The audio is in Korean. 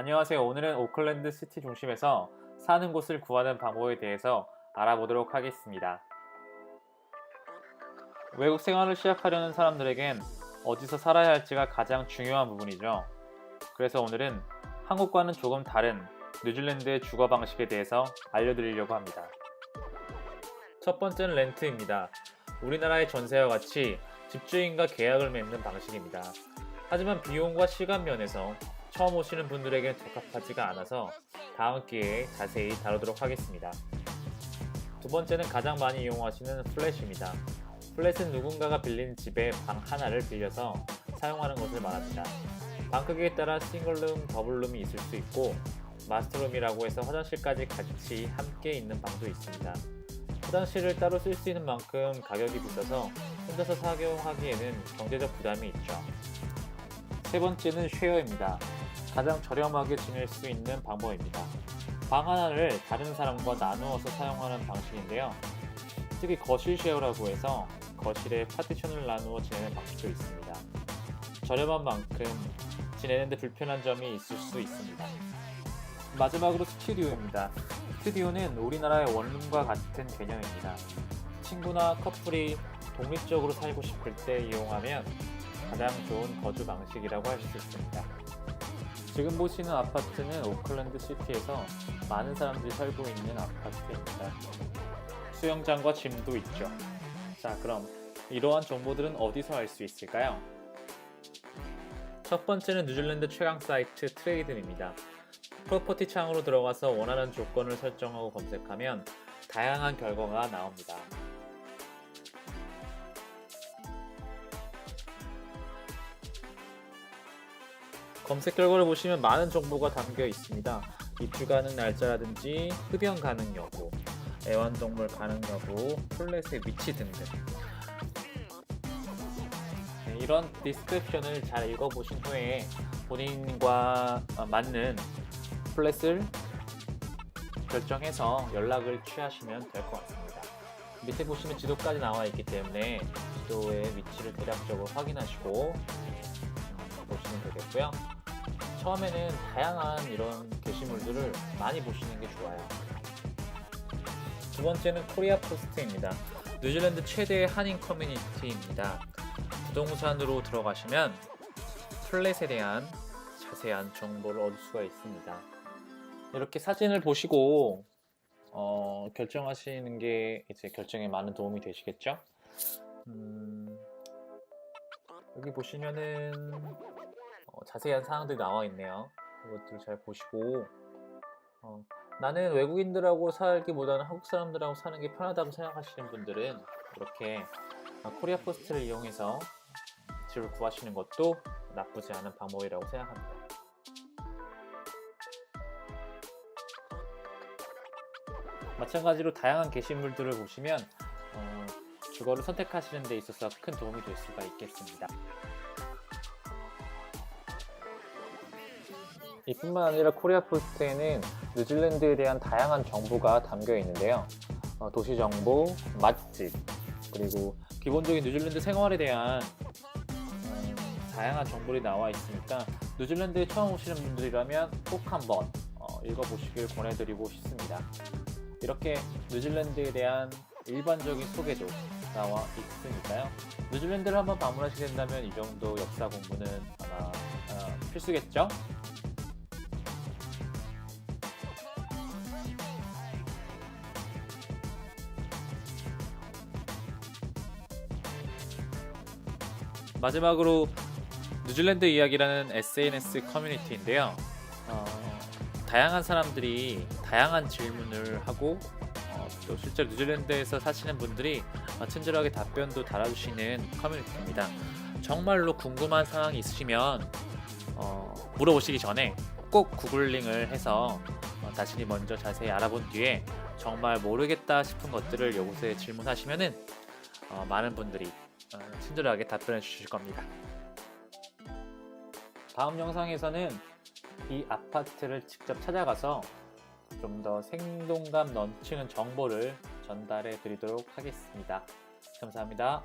안녕하세요. 오늘은 오클랜드 시티 중심에서 사는 곳을 구하는 방법에 대해서 알아보도록 하겠습니다. 외국 생활을 시작하려는 사람들에겐 어디서 살아야 할지가 가장 중요한 부분이죠. 그래서 오늘은 한국과는 조금 다른 뉴질랜드의 주거 방식에 대해서 알려드리려고 합니다. 첫 번째는 렌트입니다. 우리나라의 전세와 같이 집주인과 계약을 맺는 방식입니다. 하지만 비용과 시간 면에서 처음 오시는 분들에겐 적합하지가 않아서 다음 기회에 자세히 다루도록 하겠습니다. 두 번째는 가장 많이 이용하시는 플랫입니다. 플랫은 누군가가 빌린 집의 방 하나를 빌려서 사용하는 것을 말합니다. 방 크기에 따라 싱글룸, 더블룸이 있을 수 있고 마스터룸이라고 해서 화장실까지 같이 함께 있는 방도 있습니다. 화장실을 따로 쓸 수 있는 만큼 가격이 비싸서 혼자서 사용하기에는 경제적 부담이 있죠. 세 번째는 쉐어입니다. 가장 저렴하게 지낼 수 있는 방법입니다. 방 하나를 다른 사람과 나누어서 사용하는 방식인데요. 특히 거실 쉐어라고 해서 거실에 파티션을 나누어 지내는 방식도 있습니다. 저렴한 만큼 지내는데 불편한 점이 있을 수 있습니다. 마지막으로 스튜디오입니다. 스튜디오는 우리나라의 원룸과 같은 개념입니다. 친구나 커플이 독립적으로 살고 싶을 때 이용하면 가장 좋은 거주 방식이라고 할 수 있습니다. 지금 보시는 아파트는 오클랜드 시티에서 많은 사람들이 살고 있는 아파트입니다. 수영장과 짐도 있죠. 자, 그럼 이러한 정보들은 어디서 알 수 있을까요? 첫 번째는 뉴질랜드 최강 사이트 트레이든입니다. 프로퍼티 창으로 들어가서 원하는 조건을 설정하고 검색하면 다양한 결과가 나옵니다. 검색 결과를 보시면 많은 정보가 담겨 있습니다. 입주 가능 날짜라든지 흡연 가능 여부, 애완동물 가능 여부, 플랫의 위치 등등. 네, 이런 디스크립션을 잘 읽어보신 후에 본인과 어, 맞는 플랫을 결정해서 연락을 취하시면 될 것 같습니다. 밑에 보시면 지도까지 나와 있기 때문에 지도의 위치를 대략적으로 확인하시고 음, 보시면 되겠고요. 처음에는 다양한 이런 게시물들을 많이 보시는 게 좋아요. 두 번째는 코리아 포스트입니다. 뉴질랜드 최대의 한인 커뮤니티입니다. 부동산으로 들어가시면 플랫에 대한 자세한 정보를 얻을 수가 있습니다. 이렇게 사진을 보시고 어, 결정하시는 게 이제 결정에 많은 도움이 되시겠죠? 음, 여기 보시면은 어, 자세한 사항들이 나와 있네요. 그것들을 잘 보시고 어, 나는 외국인들하고 살기보다는 한국 사람들하고 사는 게 편하다고 생각하시는 분들은 이렇게 어, 코리아 포스트를 이용해서 집을 구하시는 것도 나쁘지 않은 방법이라고 생각합니다. 마찬가지로 다양한 게시물들을 보시면 어, 주거를 선택하시는 데 있어서 큰 도움이 될 수가 있겠습니다. 이뿐만 아니라 코리아 포스트에는 뉴질랜드에 대한 다양한 정보가 담겨 있는데요. 어, 도시 정보, 맛집, 그리고 기본적인 뉴질랜드 생활에 대한 음, 다양한 정보들이 나와 있으니까 뉴질랜드에 처음 오시는 분들이라면 꼭 한번 어, 읽어보시길 권해드리고 싶습니다. 이렇게 뉴질랜드에 대한 일반적인 소개도 나와 있으니까요. 뉴질랜드를 한번 방문하시게 된다면 이 정도 역사 공부는 아마 어, 필수겠죠? 마지막으로 뉴질랜드 이야기라는 SNS 커뮤니티인데요. 어, 다양한 사람들이 다양한 질문을 하고 어, 또 실제로 뉴질랜드에서 사시는 분들이 어, 친절하게 답변도 달아주시는 커뮤니티입니다. 정말로 궁금한 사항이 있으시면 어, 물어보시기 전에 꼭 구글링을 해서 어, 자신이 먼저 자세히 알아본 뒤에 정말 모르겠다 싶은 것들을 이곳에 질문하시면은 어, 많은 분들이 어, 친절하게 답변해 주실 겁니다. 다음 영상에서는 이 아파트를 직접 찾아가서 좀 더 생동감 넘치는 정보를 전달해 드리도록 하겠습니다. 감사합니다.